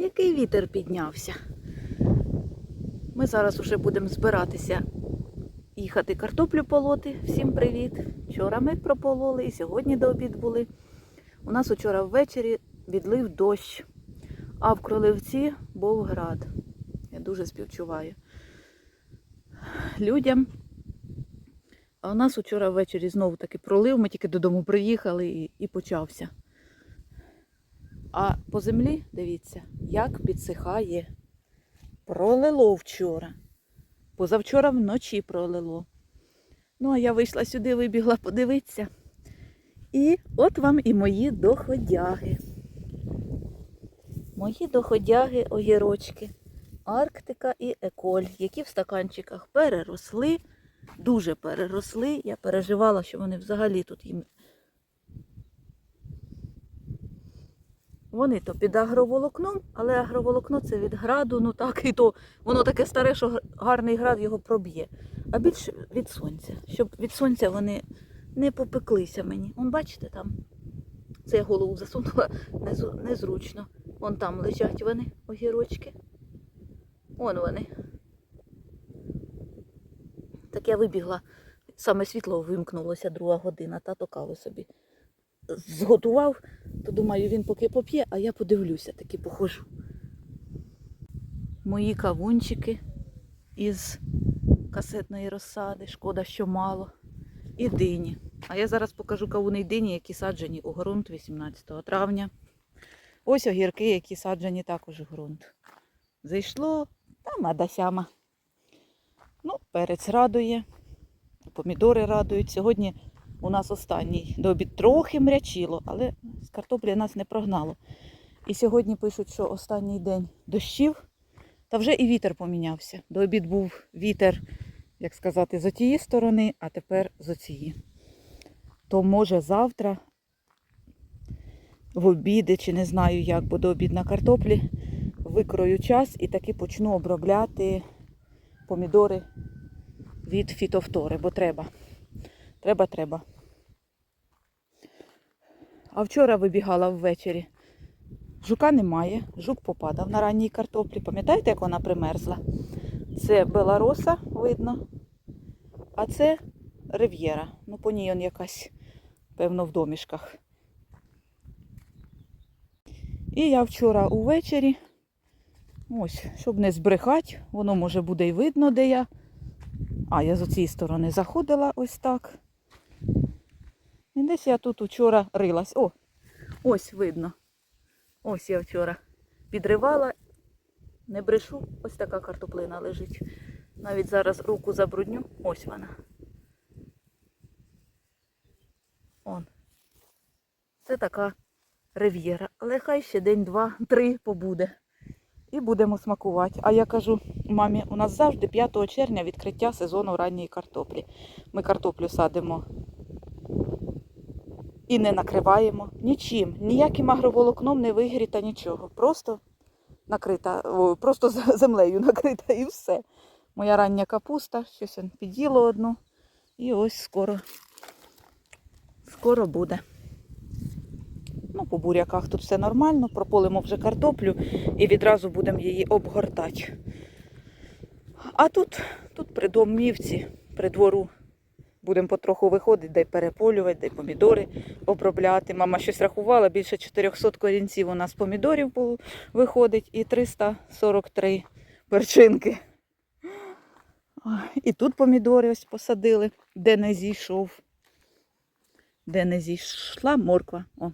який вітер піднявся. Ми зараз уже будемо збиратися їхати картоплю полоти. Всім привіт! Вчора ми пропололи і сьогодні до обід були. У нас вчора ввечері відлив дощ, а в Кроливці був град. Я дуже співчуваю людям. А у нас вчора ввечері знову таки пролив, ми тільки додому приїхали і, і почався. А по землі, дивіться, як підсихає. Пролило вчора. Позавчора вночі пролило. Ну, а я вийшла сюди, вибігла подивитися. І от вам і мої доходяги. Мої доходяги, огірочки, Арктика і Еколь, які в стаканчиках переросли, дуже переросли. Я переживала, що вони взагалі тут їм. Вони то під агроволокном, але агроволокно це від граду, ну так і то воно таке старе, що гарний град його проб'є. А більше від сонця, щоб від сонця вони не попеклися мені. Вон бачите там. Це я голову засунула незручно. Вон там лежать вони, огірочки. Вон вони. Так я вибігла, саме світло вимкнулося, друга година, тато каву собі зготував, то думаю, він поки поп'є, а я подивлюся, таки похожу. Мої кавунчики із касетної розсади, шкода, що мало. І дині. А я зараз покажу кавуни й дині, які саджені у ґрунт 18 травня. Ось огірки, які саджені також у ґрунт. Зайшло там адасяма. Ну, перець радує, помідори радують. Сьогодні у нас останній до обід трохи мрячило, але з картоплі нас не прогнало. І сьогодні пишуть, що останній день дощів, та вже і вітер помінявся. До обід був вітер, як сказати, з отієї сторони, а тепер з оцієї. То може завтра в обіди, чи не знаю як, бо до обід на картоплі, викрою час і таки почну обробляти помідори від фітофтори, бо треба. Треба, треба. А вчора вибігала ввечері. Жука немає, жук попадав на ранній картоплі. Пам'ятаєте, як вона примерзла? Це белароса, видно. А це рив'єра. Ну, по ній он якась, певно, в домішках. І я вчора увечері, ось, щоб не збрехати, воно може буде і видно, де я. А, я з цієї сторони заходила ось так. І десь я тут вчора рилась. О, ось видно. Ось я вчора підривала, не брешу, ось така картоплина лежить. Навіть зараз руку забрудню. Ось вона. Он. Це така рив'єра. Але хай ще день, два, три побуде. І будемо смакувати. А я кажу мамі, у нас завжди 5 червня відкриття сезону ранньої картоплі. Ми картоплю садимо і не накриваємо нічим, ніяким агроволокном не вигріта нічого. Просто накрита, просто землею накрита і все. Моя рання капуста, щось під'їло одну. І ось скоро, скоро буде. Ну, по буряках тут все нормально, прополимо вже картоплю і відразу будемо її обгортати. А тут, тут при домівці, при двору будемо потроху виходити, дай переполювати, дай помідори обробляти. Мама щось рахувала, більше 400 корінців у нас помідорів виходить і 343 перчинки. І тут помідори ось посадили, де не зійшов. Де не зійшла морква. О.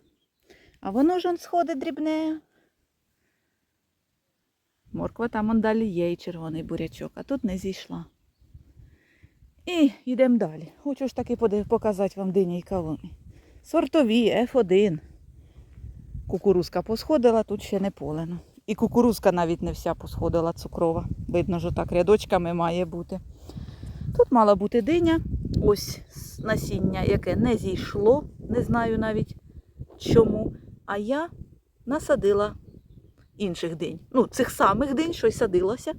А воно ж он сходить дрібне. Морква там он далі є і червоний бурячок, а тут не зійшла. І йдемо далі. Хочу ж таки показати вам дині і кавуни. Сортові F1. Кукурузка посходила, тут ще не полено. І кукурузка навіть не вся посходила цукрова. Видно, що так рядочками має бути. Тут мала бути диня. Ось насіння, яке не зійшло. Не знаю навіть чому. А я насадила інших динь. Ну, цих самих динь, й садилося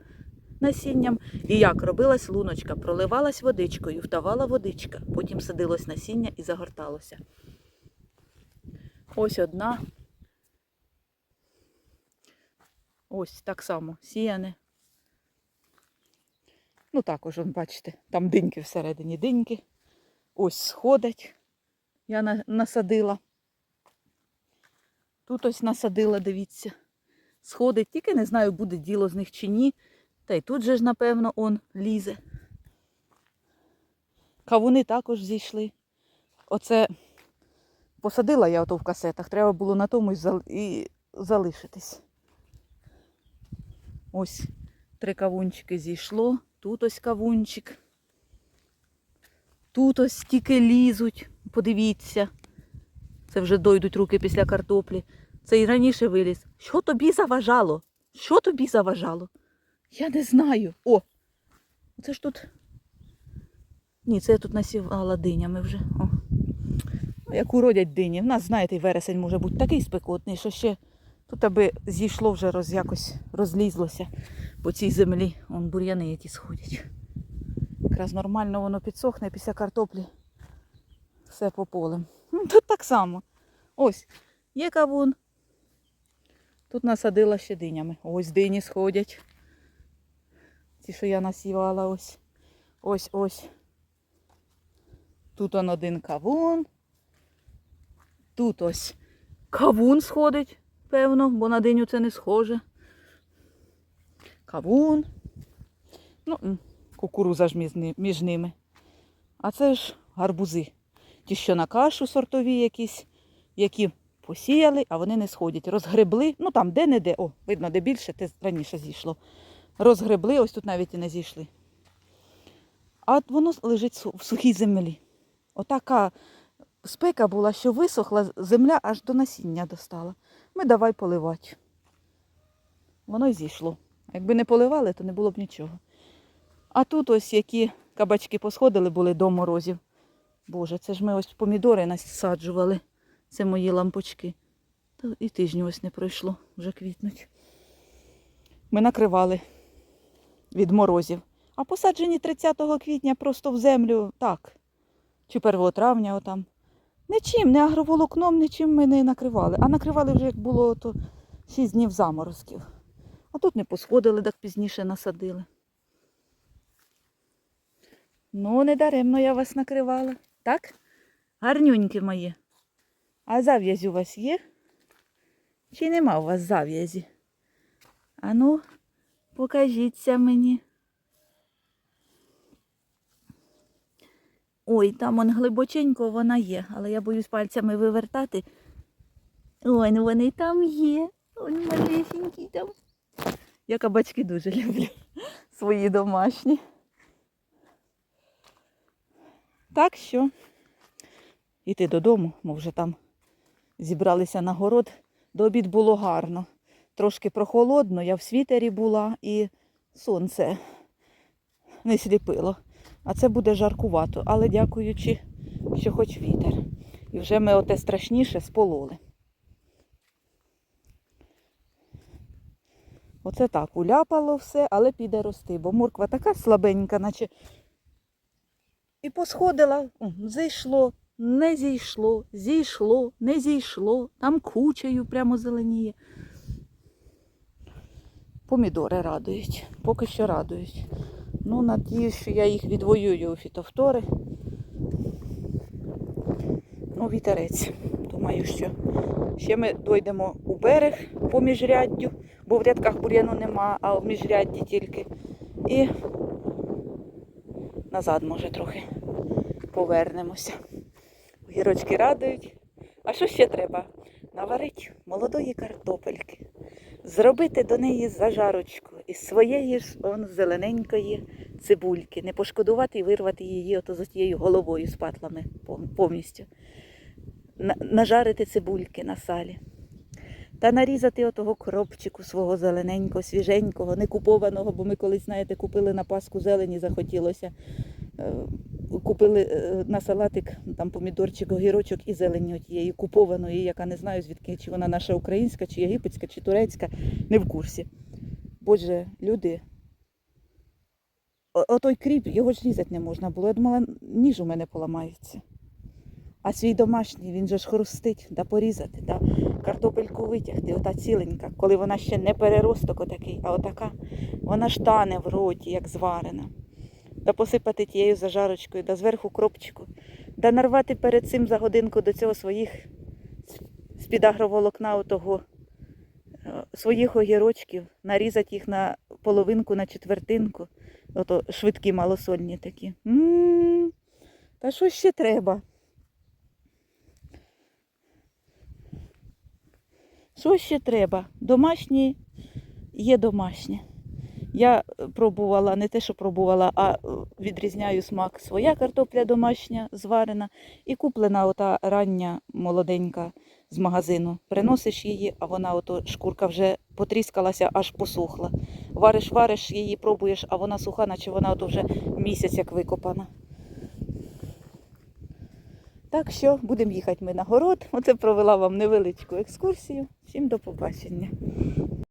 насінням. І як робилась луночка, проливалась водичкою, вдавала водичка, потім садилось насіння і загорталося. Ось одна Ось так само сіяне. Ну також, бачите, там диньки всередині диньки. Ось сходять. Я насадила. Тут ось насадила, дивіться. Сходить, тільки не знаю, буде діло з них чи ні. Та й тут же ж, напевно, он лізе. Кавуни також зійшли. Оце посадила я ото в касетах, треба було на тому і, залишитись. Ось три кавунчики зійшло, тут ось кавунчик. Тут ось тільки лізуть, подивіться. Це вже дойдуть руки після картоплі. Це і раніше виліз. Що тобі заважало? Що тобі заважало? Я не знаю. О! Це ж тут. Ні, це я тут насівала динями вже. О. Як уродять дині. В нас, знаєте, вересень може бути такий спекотний, що ще тут аби зійшло вже роз, якось розлізлося по цій землі. Вон бур'яни які сходять. Якраз нормально воно підсохне після картоплі. Все по полем. Ну, Тут так само. Ось, є кавун. Тут насадила ще динями. Ось дині сходять. Ті, що я насівала ось. Ось ось. Тут он один кавун. Тут ось кавун сходить, певно, бо на диню це не схоже. Кавун. Ну, кукуруза ж між ними. А це ж гарбузи. Ті, що на кашу сортові якісь, які посіяли, а вони не сходять. Розгребли, ну там де-не-де, о, видно, де більше, те раніше зійшло. Розгребли, ось тут навіть і не зійшли. А от воно лежить в сухій землі. Отака спека була, що висохла, земля аж до насіння достала. Ми давай поливати. Воно й зійшло. Якби не поливали, то не було б нічого. А тут ось які кабачки посходили були до морозів. Боже, це ж ми ось помідори насаджували. Це мої лампочки. Та і тижню ось не пройшло, вже квітнуть. Ми накривали від морозів. А посаджені 30 квітня просто в землю так. Чи 1 травня отам. Нічим, не агроволокном, нічим ми не накривали. А накривали вже як було то 6 днів заморозків. А тут не посходили, так пізніше насадили. Ну, не даремно я вас накривала. Так? Гарнюнькі мої. А зав'язь у вас є? Чи нема у вас зав'язі? Ану, покажіться мені. Ой, там он глибоченько вона є, але я боюсь пальцями вивертати. Ой, ну вони там є. Ой, малесенькі там. Я кабачки дуже люблю. Свої домашні. Так що йти додому, ми вже там зібралися на город. До обід було гарно. Трошки прохолодно, я в світері була і сонце не сліпило. А це буде жаркувато, але дякуючи, що хоч вітер. І вже ми оте страшніше спололи. Оце так, уляпало все, але піде рости, бо морква така слабенька, наче і посходила, О, зайшло, не зійшло, зійшло, не зійшло, там кучею прямо зеленіє. Помідори радують, поки що радують. Ну, надіюсь, що я їх відвоюю у фітовтори. Ну, вітерець. Думаю, що ще ми дойдемо у берег по міжряддю, бо в рядках бур'яну нема, а в міжрядді тільки. І назад, може, трохи повернемося. Гірочки радують. А що ще треба? Наварити молодої картопельки, зробити до неї зажарочку із своєї ж он зелененької цибульки, не пошкодувати і вирвати її ото з тією головою з патлами повністю. Нажарити цибульки на салі. Та нарізати отого кропчику свого зелененького, свіженького, не купованого, бо ми колись, знаєте, купили на паску зелені, захотілося. Е, Купили е, на салатик там помідорчик, огірочок і зелені отієї купованої, яка не знаю звідки, чи вона наша українська, чи єгипетська, чи турецька, не в курсі. Боже, люди. Отой кріп, його ж різати не можна було. Я думала, ніж у мене поламається. А свій домашній, він же ж хрустить, да порізати, да картопельку витягти, ота ціленька, коли вона ще не переросток отакий, а отака, вона ж тане в роті, як зварена. Да посипати тією зажарочкою, да зверху кропчику, да нарвати перед цим за годинку до цього своїх з-під агроволокна отого е, своїх огірочків, нарізати їх на половинку, на четвертинку. Ото швидкі малосольні такі. м Та що ще треба? Що ще треба? Домашні є домашні. Я пробувала не те, що пробувала, а е, відрізняю смак. Своя картопля домашня зварена і куплена ота рання молоденька з магазину. Приносиш її, а вона ото шкурка вже потріскалася, аж посухла. Вариш, вариш її, пробуєш, а вона суха, наче вона ото вже місяць як викопана. Так що будемо їхати ми на город. Оце провела вам невеличку екскурсію. Всім до побачення.